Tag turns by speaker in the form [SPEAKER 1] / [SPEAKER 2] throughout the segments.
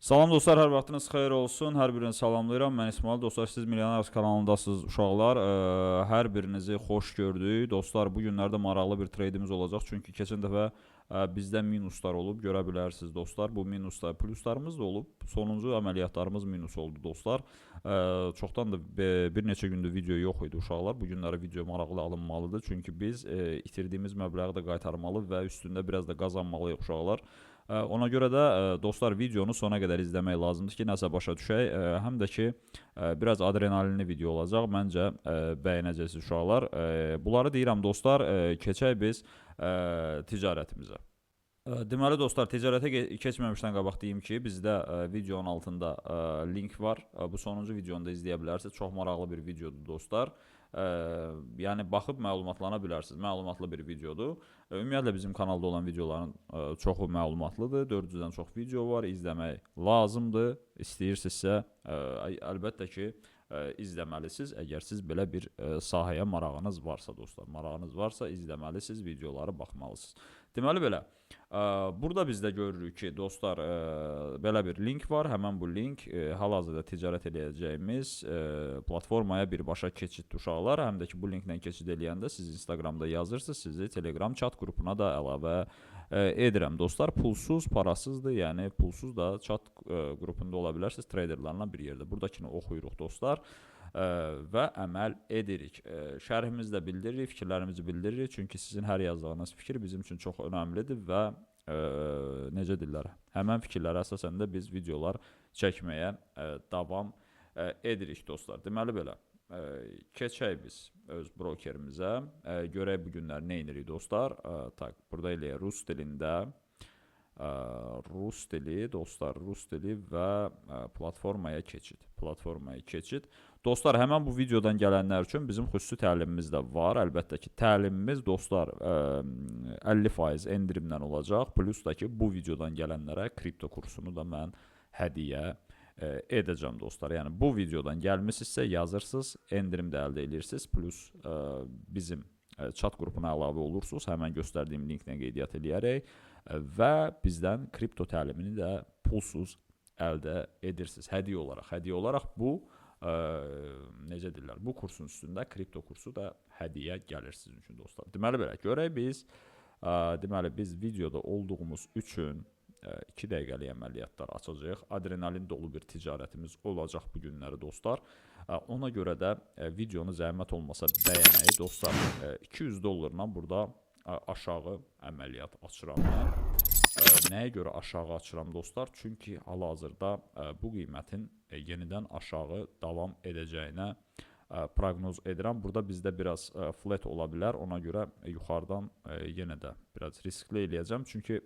[SPEAKER 1] Salam dostlar, hər vaxtınız xeyir olsun. Hər birini salamlayıram. Mən İsmail. Dostlar, siz Milyoner kanalındasınız uşaqlar. Ə, hər birinizi xoş gördük. Dostlar, bu günlərdə maraqlı bir treydimiz olacaq. Çünki keçən dəfə ə, bizdə minuslar olub, görə bilərsiniz dostlar. Bu minuslar, pluslarımız da olub. Sonuncu əməliyyatlarımız minus oldu dostlar. Ə, çoxdan da bir neçə gündür video yox idi uşaqlar. Bu günləri video maraqlı alınmalıdır. Çünki biz ə, itirdiyimiz məbləği də qaytarmalı və üstündə biraz da qazanmalıyıq uşaqlar. Ə, Ona görə də ə, dostlar videonu sona qədər izləmək lazımdır ki, nəsə başa düşək. Ə, Həm də ki, ə, biraz adrenalinli video olacaq. Məncə bəyənəcəksiniz uşaqlar. Bunları deyirəm dostlar, keçək biz ticarətimizə. Deməli dostlar, ticarətə keçməmişdən qabaq deyim ki, bizdə videonun altında link var. Bu sonuncu videonu da izləyə bilərsiniz. Çox maraqlı bir videodur dostlar. Ə, yəni baxıb məlumatlana bilərsiniz. Məlumatlı bir videodur. Ümumiyyətlə bizim kanalda olan videoların ə, çoxu məlumatlıdır. 400-dən çox video var, izləmək lazımdır. İstəyirsinizsə, ə, əl- əlbəttə ki, ə, izləməlisiniz. Əgər siz belə bir ə, sahəyə marağınız varsa dostlar, marağınız varsa izləməlisiniz, videoları baxmalısınız. Deməli belə, ə, burada bizdə görürük ki, dostlar, ə, belə bir link var. Həmin bu link ə, hal-hazırda ticarət eləyəcəyimiz platformaya birbaşa keçid uşaqlar. Həm də ki, bu linklə keçid eləyəndə siz Instagramda yazırsınız, sizi Telegram chat qrupuna da əlavə edirəm. Dostlar, pulsuz, parasızdır. Yəni pulsuz da chat qrupunda ola bilərsiniz treyderlərlə bir yerdə. Buradakını oxuyuruq dostlar və əməl edirik. Ə, Şərhimizdə bildiririk, fikirlərimizi bildiririk. Çünki sizin hər yazdığınız fikir bizim üçün çox önəmlidir və ə, necə deyirlər, həmin fikirlərə əsasən də biz videolar çəkməyə ə, davam ə, edirik dostlar. Deməli belə, ə, keçək biz öz brokerimizə. Ə, görək bu günlər nə edirik dostlar. Ə, tak, burada eləyək rus dilində rus dili, dostlar, rus dili və platformaya keçid. Platformaya keçid. Dostlar, həmin bu videodan gələnlər üçün bizim xüsusi təlimimiz də var. Əlbəttə ki, təlimimiz dostlar ə, 50% endirimlə olacaq. Plus da ki, bu videodan gələnlərə kripto kursunu da mən hədiyyə edəcəm dostlar. Yəni bu videodan gəlmisinizsə yazırsınız, endirim də əldə edirsiniz. Plus bizim chat qrupuna əlavə olursunuz. Həmin göstərdiyim linklə qeydiyyat eləyərək və bizdən kripto təlimini də pulsuz əldə edirsiniz. Hədiyyə olaraq. Hədiyyə olaraq bu ə, necə deyirlər? Bu kursun üstündə kripto kursu da hədiyyə gəlir sizin üçün dostlar. Deməli belə görək biz ə, deməli biz videoda olduğumuz üçün 2 dəqiqəlik əməliyyatlar açacağıq. Adrenalin dolu bir ticarətimiz olacaq bu günləri dostlar. Ona görə də videonu zəhmət olmasa bəyənəyi dostlar ə, 200 dollarla burada aşağı əməliyyat açıram mən. Nəyə görə aşağı açıram dostlar? Çünki hal-hazırda bu qiymətin yenidən aşağı davam edəcəyinə proqnoz edirəm. Burada bizdə biraz flat ola bilər. Ona görə yuxarıdan yenə də biraz riskli eləyəcəm. Çünki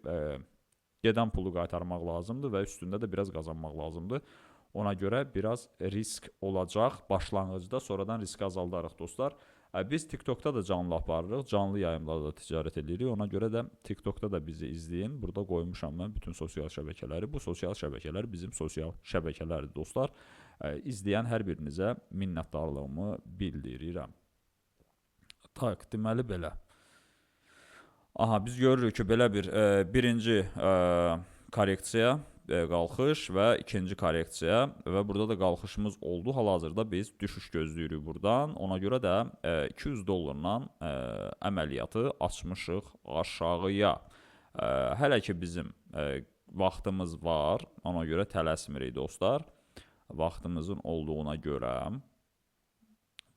[SPEAKER 1] gedən pulu qaytarmaq lazımdır və üstündə də biraz qazanmaq lazımdır. Ona görə biraz risk olacaq başlanğıcda, sonradan riski azaldarıq dostlar. Biz TikTokda da canlı aparırıq, canlı yayımlarda da ticarət edirik. Ona görə də TikTokda da bizi izləyin. Burada qoymuşam mən bütün sosial şəbəkələri. Bu sosial şəbəkələr bizim sosial şəbəkələrdir dostlar. İzləyən hər birinizə minnətdarlığımı bildirirəm. Tak, deməli belə. Aha, biz görürük ki, belə bir e, birinci e, korreksiya, qalxış və ikinci korreksiya və burada da qalxışımız oldu. Hal-hazırda biz düşüş gözləyirik burdan. Ona görə də e, 200 dollarla e, əməliyyatı açmışıq aşağıya. E, hələ ki bizim e, vaxtımız var. Ona görə tələsmirik dostlar. Vaxtımızın olduğuna görə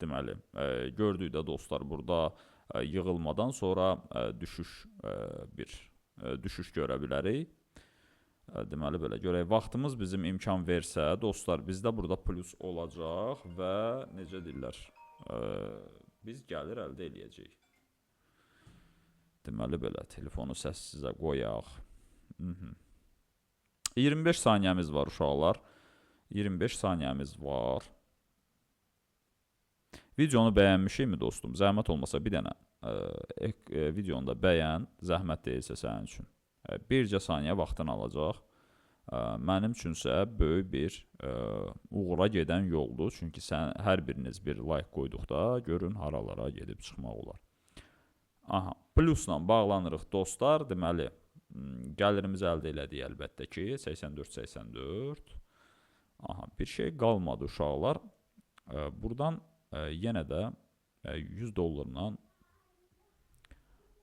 [SPEAKER 1] deməli, e, gördük də dostlar burada e, yığılmadan sonra e, düşüş e, bir e, düşüş görə bilərik. E, Deməli belə görək vaxtımız bizim imkan versə, dostlar, bizdə burada plus olacaq və necə deyirlər? E, biz gəlir əldə eləyəcəyik. Deməli belə telefonu səssizə qoyaq. Mhm. 25 saniyəmiz var uşaqlar. 25 saniyəmiz var. Videonu bəyənmişikmi dostum? Zəhmət olmasa bir dənə ə, ek, ə, videonu da bəyən, zəhmət deyilsə sənin üçün. Bircə saniyə vaxtın alacaq. Mənim üçünsə böyük bir uğura gedən yoldur. Çünki sən hər biriniz bir like qoyduqda görün haralara gedib çıxmaq olar. Aha, plusla bağlanırıq dostlar. Deməli, Gəlirimizi əldə elədik əlbəttə ki, 84-84. Aha, bir şey qalmadı uşaqlar. Buradan e, yenə də e, 100 dollarla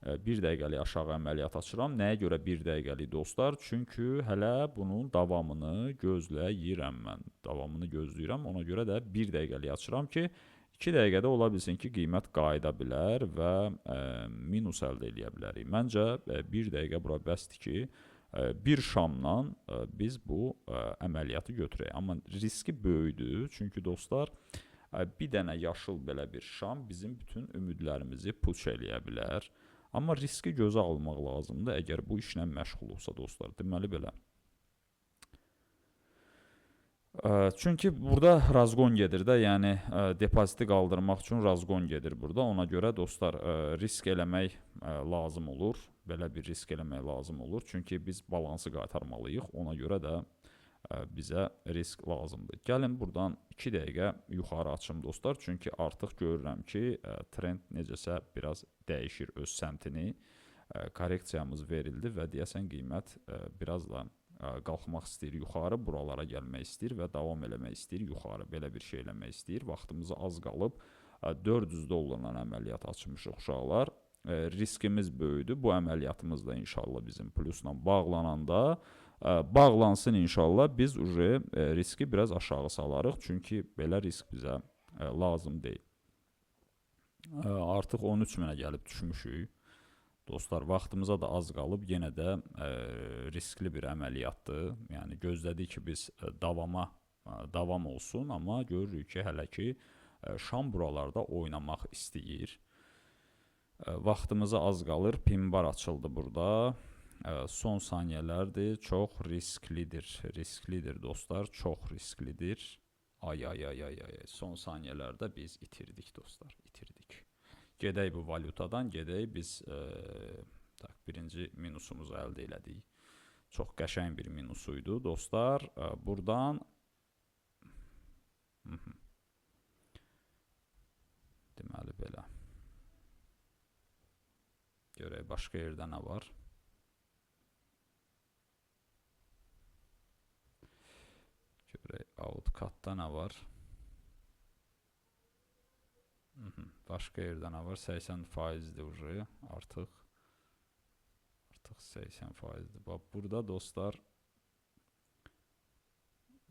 [SPEAKER 1] e, bir dəqiqəlik aşağı əməliyyat açıram. Nəyə görə bir dəqiqəlik dostlar? Çünki hələ bunun davamını gözləyirəm mən. Davamını gözləyirəm. Ona görə də bir dəqiqəlik açıram ki, 2 dəqiqədə ola bilsin ki, qiymət qayıda bilər və ə, minus əldə edə bilərik. Məncə 1 dəqiqə bura bəsdir ki, ə, bir şamla ə, biz bu ə, əməliyyatı götürək. Amma riski böyükdür. Çünki dostlar, ə, bir dənə yaşıl belə bir şam bizim bütün ümidlərimizi puç eləyə bilər. Amma riski gözə almaq lazımdır əgər bu işlə məşğul olsa dostlar. Deməli belə. Ə, Çünki burada razqon gedir də, yəni ə, depoziti qaldırmaq üçün razqon gedir burada. Ona görə dostlar ə, risk eləmək lazım olur. Belə bir risk eləmək lazım olur. Çünki biz balansı qaytarmalıyıq. Ona görə də bizə risk lazımdır. Gəlin burdan 2 dəqiqə yuxarı açım dostlar. Çünki artıq görürəm ki, trend necəsə biraz dəyişir öz səmtini. Korreksiyamız verildi və deyəsən qiymət biraz da qalxmaq istəyir yuxarı, buralara gəlmək istəyir və davam eləmək istəyir yuxarı. Belə bir şey eləmək istəyir. Vaxtımız az qalıb. Ə, 400 dollarla əməliyyat açmışıq uşaqlar. Riskimiz böyüdü. Bu əməliyyatımız da inşallah bizim plusla bağlananda bağlansın inşallah biz uje riski biraz aşağı salarıq. Çünki belə risk bizə lazım deyil. Artıq 13 minə gəlib düşmüşük. Dostlar, vaxtımıza da az qalıb, yenə də ə, riskli bir əməliyyatdır. Yəni gözlədik ki, biz ə, davama ə, davam olsun, amma görürük ki, hələ ki ə, Şam buralarda oynamaq istəyir. Ə, Vaxtımıza az qalır. Pimbar açıldı burada. Ə, Son saniyələrdir. Çox risklidir. Risklidir dostlar, çox risklidir. Ay ay ay ay ay. Son saniyələrdə biz itirdik dostlar, itirdik. Gedək bu valyutadan, gedək biz e, tak birinci minusumuzu əldə elədik. Çox qəşəng bir minus idi dostlar. E, buradan Mhm. deməli belə. Görək başqa yerdə nə var. Outcutda nə var. Mhm. Başqa yerdə nə var? 80%dir uje artıq. Artıq 80%dir. Bax burada dostlar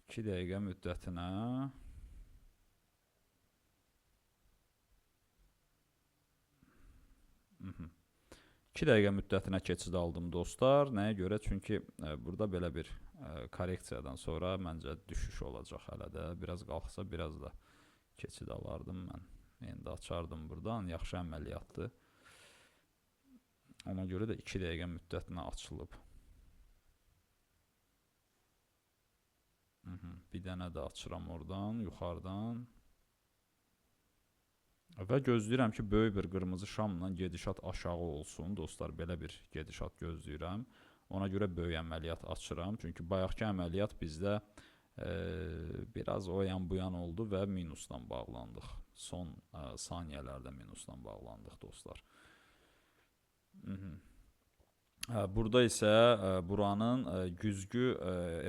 [SPEAKER 1] 2 dəqiqə müddətinə Mhm. 2 dəqiqə müddətinə keçid aldım dostlar. Nəyə görə? Çünki ə, burada belə bir korreksiyadan sonra məncə düşüş olacaq hələ də. Biraz qalxsa, biraz da keçid alardım mən. İndi açardım buradan. Yaxşı əməliyyatdır. Ona görə də 2 dəqiqə müddətinə açılıb. Mhm. Bir dənə də açıram oradan, yuxarıdan. Və gözləyirəm ki, böyük bir qırmızı şamla gedişat aşağı olsun. Dostlar, belə bir gedişat gözləyirəm. Ona görə böyük əməliyyat açıram. Çünki bayaqki əməliyyat bizdə e, biraz o yan bu yan oldu və minusla bağlandıq. Son e, saniyələrdə minusla bağlandıq dostlar. Mhm. Ə, Burada isə ə, buranın ə, güzgü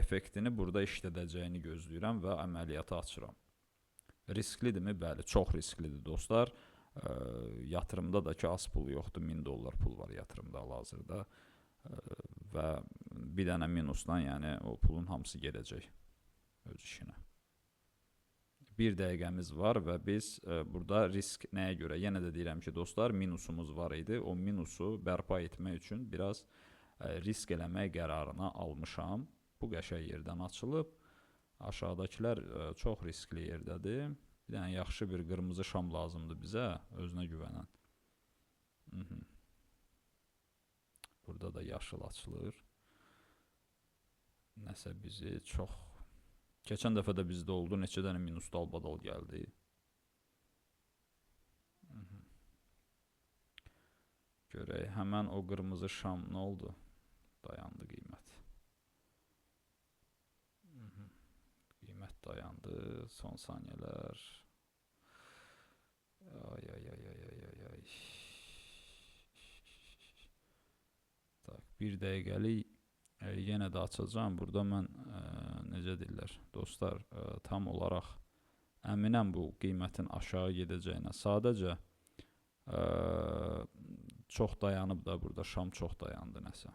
[SPEAKER 1] effektini burada işlədəcəyini gözləyirəm və əməliyyatı açıram. Risklidirmi? Bəli, çox risklidir dostlar. Yatırımda da ki, az pul yoxdur, 1000 dollar pul var yatırımda hal-hazırda və bir dənə minusdan, yəni o pulun hamısı gedəcək öz işinə. Bir dəqiqəmiz var və biz ə, burada risk nəyə görə? Yenə də deyirəm ki, dostlar, minusumuz var idi. O minusu bərpa etmək üçün biraz ə, risk eləmək qərarına almışam. Bu qəşəng yerdən açılıb. Aşağıdakılar ə, çox riskli yerdədir. Bir dənə yaxşı bir qırmızı şam lazımdır bizə, özünə güvənən. Mhm. Burada da yaşıl açılır. Nəsə bizi çox Keçən dəfə də bizdə oldu, neçə dənə minus dalbadal gəldi. Mhm. Görək, həmən o qırmızı şam nə oldu? Dayandı qiymət. Mhm. Qiymət dayandı, son saniyələr. Ay ay ay ay ay ay ay. Tak, bir dəqiqəlik e, yenə də açacağam. Burada mən e, necə deyirlər, dostlar, e, tam olaraq əminəm bu qiymətin aşağı gedəcəyinə. Sadəcə e, çox dayanıb da burada şam çox dayandı nəsə.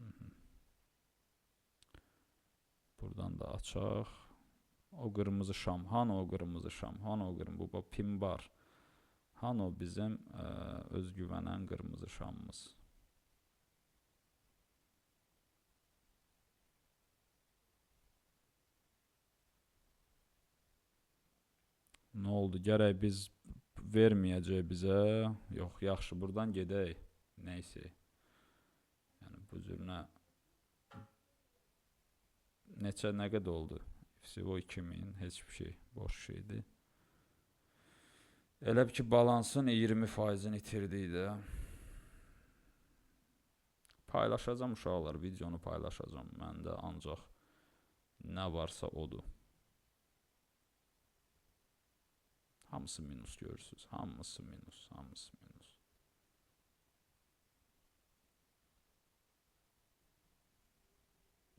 [SPEAKER 1] Mhm. Buradan da açaq. O qırmızı şam, hanı o qırmızı şam, hanı o qırmızı, bu pin var. Hanı o bizim ə, özgüvənən qırmızı şamımız. Nə oldu? Gərək biz verməyəcək bizə. Yox, yaxşı, burdan gedək. Nəysə. Yəni bu cürünə neçə nə qədər oldu? Всего 2000, heç bir şey, boş şeydir. Elə ki, balansın 20%-ni itirdik də. Paylaşacağam uşaqlar, videonu paylaşacağam. Məndə ancaq nə varsa odur. Hamısı minus görürsüz. Hamısı minus, hamısı minus.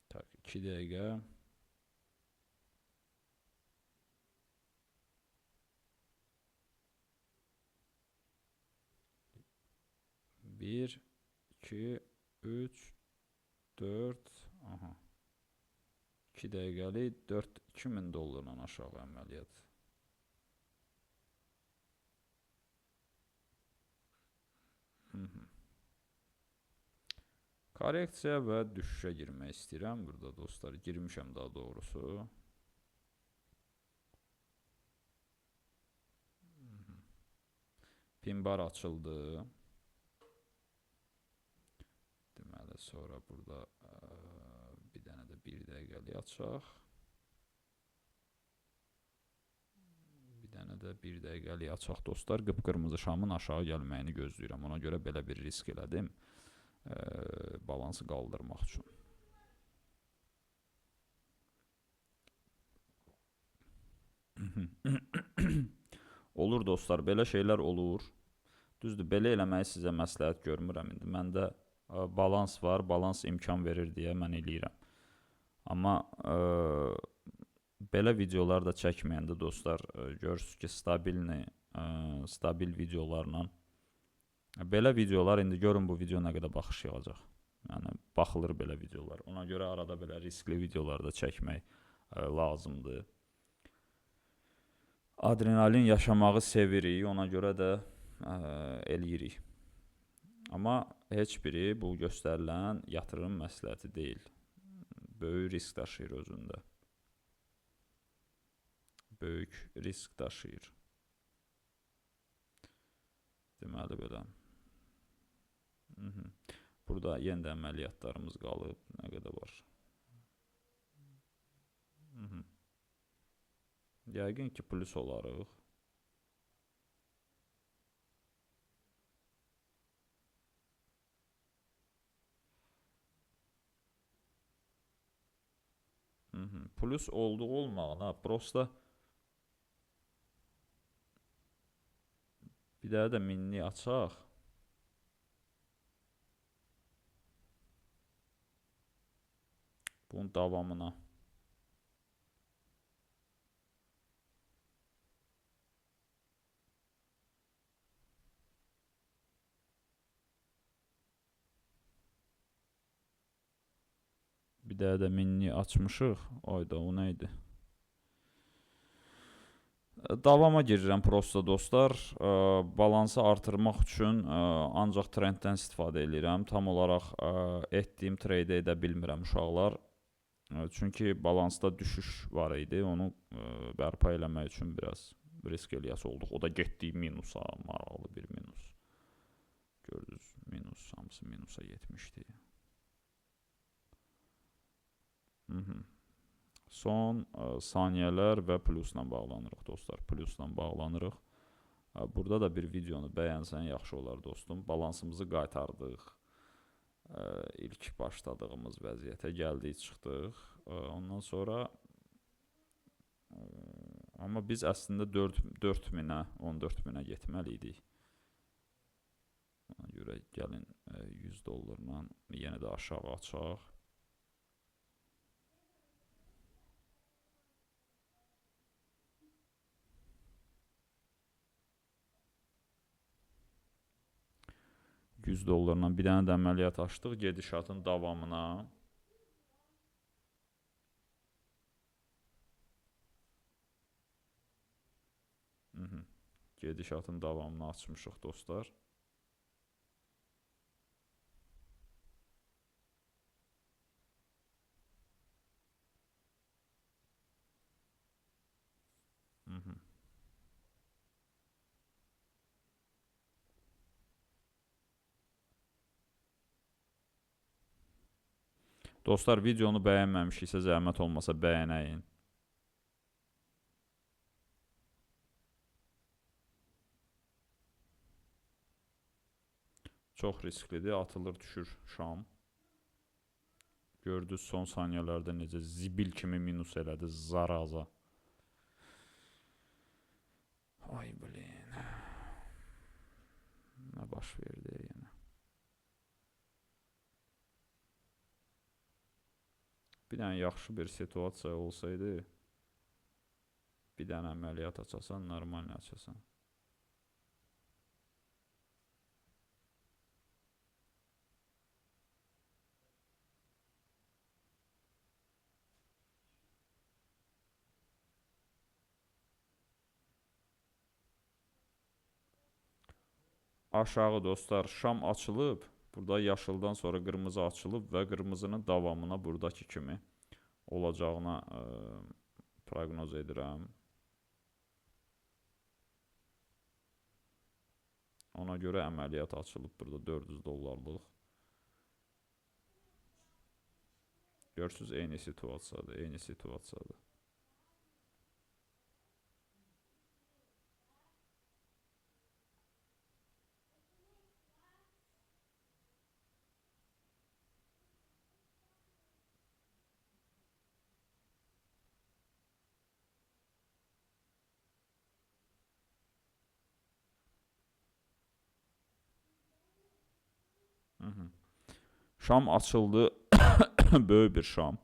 [SPEAKER 1] Tak, 2 dəqiqə. Bir, iki, üç, dörd, aha. 2 dəqiqəlik 4 2000 dollarla aşağı əməliyyat. Mhm. Korreksiya və düşüşə girmək istəyirəm burada dostlar. Girmişəm daha doğrusu. Mhm. Pin bar açıldı. Sonra burada ə, bir dənə də 1 dəqiqəlik açaq. Bir dənə də 1 dəqiqəlik açaq dostlar. Qıpqırmızı şamın aşağı gəlməyini gözləyirəm. Ona görə belə bir risk elədim. Ə, balansı qaldırmaq üçün. olur dostlar, belə şeylər olur. Düzdür, belə eləməyi sizə məsləhət görmürəm indi. Məndə ə, balans var, balans imkan verir deyə mən eləyirəm. Amma ə, belə videolar da çəkməyəndə dostlar ə, görürsüz ki, stabilni, ə, stabil videolarla belə videolar indi görün bu video nə qədər baxış yığacaq. Yəni baxılır belə videolar. Ona görə arada belə riskli videolar da çəkmək ə, lazımdır. Adrenalin yaşamağı sevirik, ona görə də ə, eləyirik. Amma heç biri bu göstərilən yatırım məsləhəti deyil. Böyük risk daşıyır özündə. Böyük risk daşıyır. Deməli belə. Mhm. Burada yenə də əməliyyatlarımız qalıb. Nə qədər var? Mhm. Yəqin ki, plus olarıq. Mhm. Plus olduğu olmağına prosta bir dənə də minni açaq. Bunun davamına. Bir dənə də minni açmışıq. Ayda o nə idi? Davama girirəm prosta dostlar. Ə, balansı artırmaq üçün ə, ancaq trenddən istifadə edirəm. Tam olaraq ə, etdiyim treydə edə bilmirəm uşaqlar. Ə, çünki balansda düşüş var idi. Onu ə, bərpa eləmək üçün biraz risk eləyəsi olduq. O da getdi minusa, maraqlı bir minus. Gördünüz, minus, hamısı minusa getmişdi. Mhm. Son ə, saniyələr və plusla bağlanırıq dostlar. Plusla bağlanırıq. Ə, Burada da bir videonu bəyənsən yaxşı olar dostum. Balansımızı qaytardıq. Ə, ilk başladığımız vəziyyətə gəldik, çıxdıq. Ə, Ondan sonra ə, amma biz əslində 4 4000-ə, 14000-ə getməli idik. Ona görə gəlin e, 100 dollarla yenə də aşağı açaq. $100 dollarla bir dənə də əməliyyat açdıq gedişatın davamına. Mhm. Gedişatın davamını açmışıq dostlar. Mhm. Dostlar videonu bəyənməmişiksə zəhmət olmasa bəyənəyin. Çox risklidir, atılır düşür şam. Gördünüz son saniyələrdə necə zibil kimi minus elədi zaraza. Ay blin. Nə baş verdi yenə? Bir dənə yaxşı bir situasiya olsaydı, bir dənə əməliyyat açasan, normal açasan. Aşağı dostlar, şam açılıb. Burada yaşıldan sonra qırmızı açılıb və qırmızının davamına buradakı kimi olacağına ə, proqnoz edirəm. Ona görə əməliyyat açılıb burada 400 dollarlıq. Görürsüz eyni situasiyadır, eyni situasiyadır. Şam açıldı. Böyük bir şam.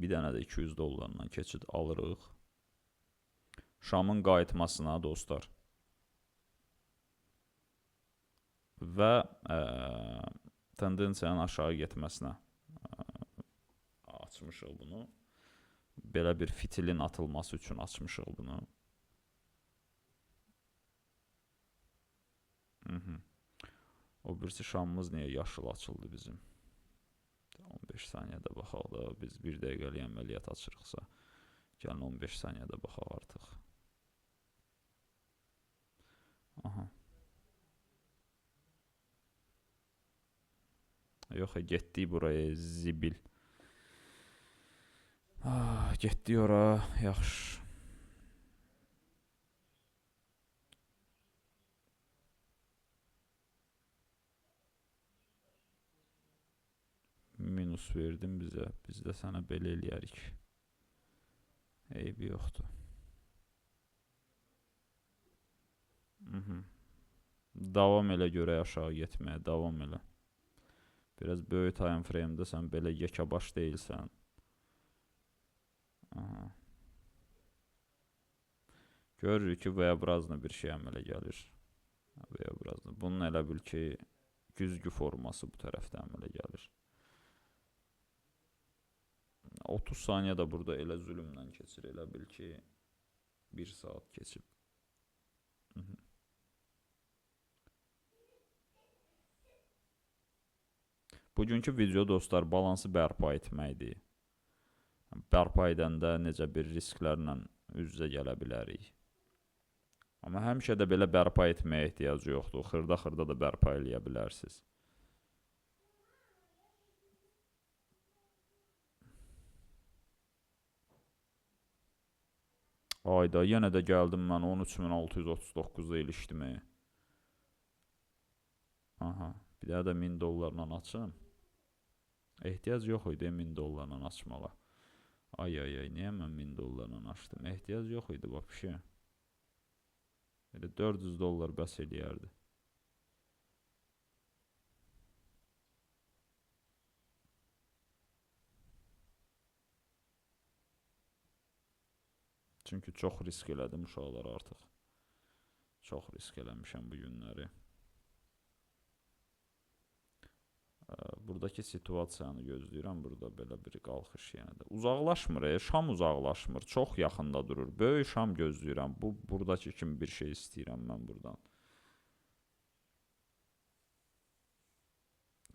[SPEAKER 1] Bir dənə də 200 dollarla keçid alırıq. Şamın qayıtmasına dostlar. Və ə, tendensiyanın aşağı getməsinə ə, açmışıq bunu. Belə bir fitilin atılması üçün açmışıq bunu. -hı. O birisi şamımız niyə yaşıl açıldı bizim? 15 saniyədə baxaq da biz 1 dəqiqəlik əməliyyat açırıqsa, gəlin 15 saniyədə baxaq artıq. Aha. Yox, getdik buraya zibil. Ah, getdik ora, yaxşı. Minus verdin bizə. Biz də sənə belə eləyərik. Eybi yoxdur. Mhm. Davam elə görə aşağı getməyə, davam elə. Biraz böyük time frame-də sən belə yekəbaş deyilsən. Aha. Görürük ki, V-brazlı bir şey əmələ gəlir. V-brazlı. Bunun elə bil ki, güzgü forması bu tərəfdə əmələ gəlir. 30 saniyə də burada elə zülmlə keçir, elə bil ki 1 saat keçib. Hı -hı. Bugünkü video dostlar balansı bərpa etməkdir. Bərpa edəndə necə bir risklərlə üz-üzə gələ bilərik. Amma həmişə də belə bərpa etməyə ehtiyac yoxdur. Xırda-xırda da bərpa eləyə bilərsiniz. Ayda yenə də gəldim mən 13639-da ilişdimi. Aha, bir daha da 1000 dollarla açım. Ehtiyac yox idi 1000 dollarla açmağa. Ay ay ay, niyə mən 1000 dollarla açdım? Ehtiyac yox idi vəbşə. Elə 400 dollar bəs eləyərdi. Çünki çox risk elədim uşaqlar artıq. Çox risk eləmişəm bu günləri. Buradakı situasiyanı gözləyirəm. Burada belə bir qalxış yenə də. Uzaqlaşmır, e, şam uzaqlaşmır. Çox yaxında durur. Böyük şam gözləyirəm. Bu buradakı kimi bir şey istəyirəm mən burdan.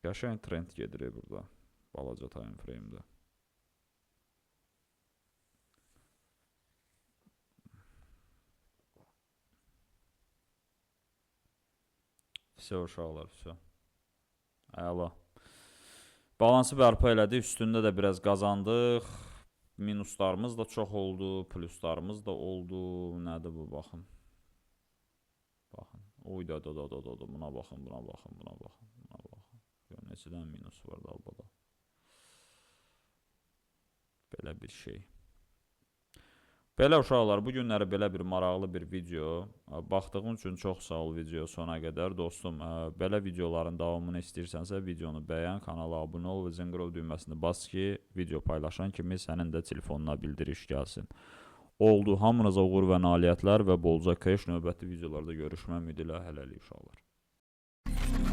[SPEAKER 1] Qəşəng trend gedir e burada. Balaca time frame-də. Vəsə uşaqlar, vəsə. Əla. Balansı bərpa elədik, üstündə də biraz qazandıq. Minuslarımız da çox oldu, pluslarımız da oldu. Nədir bu baxın. Baxın. Oy da da da da da da buna baxın, buna baxın, buna baxın, buna baxın. Gör neçə dənə minus var da albada. Belə bir şey. Belə uşaqlar, bu günləri belə bir maraqlı bir video. Ə, Baxdığın üçün çox sağ ol video sona qədər dostum. ə, Belə videoların davamını istəyirsənsə videonu bəyən, kanala abunə ol və zınqrov düyməsini bas ki, video paylaşan kimi sənin də telefonuna bildiriş gəlsin. Oldu. Hamınıza uğur və nailiyyətlər və bolca keş növbəti videolarda görüşmək ümidi ilə hələlik uşaqlar.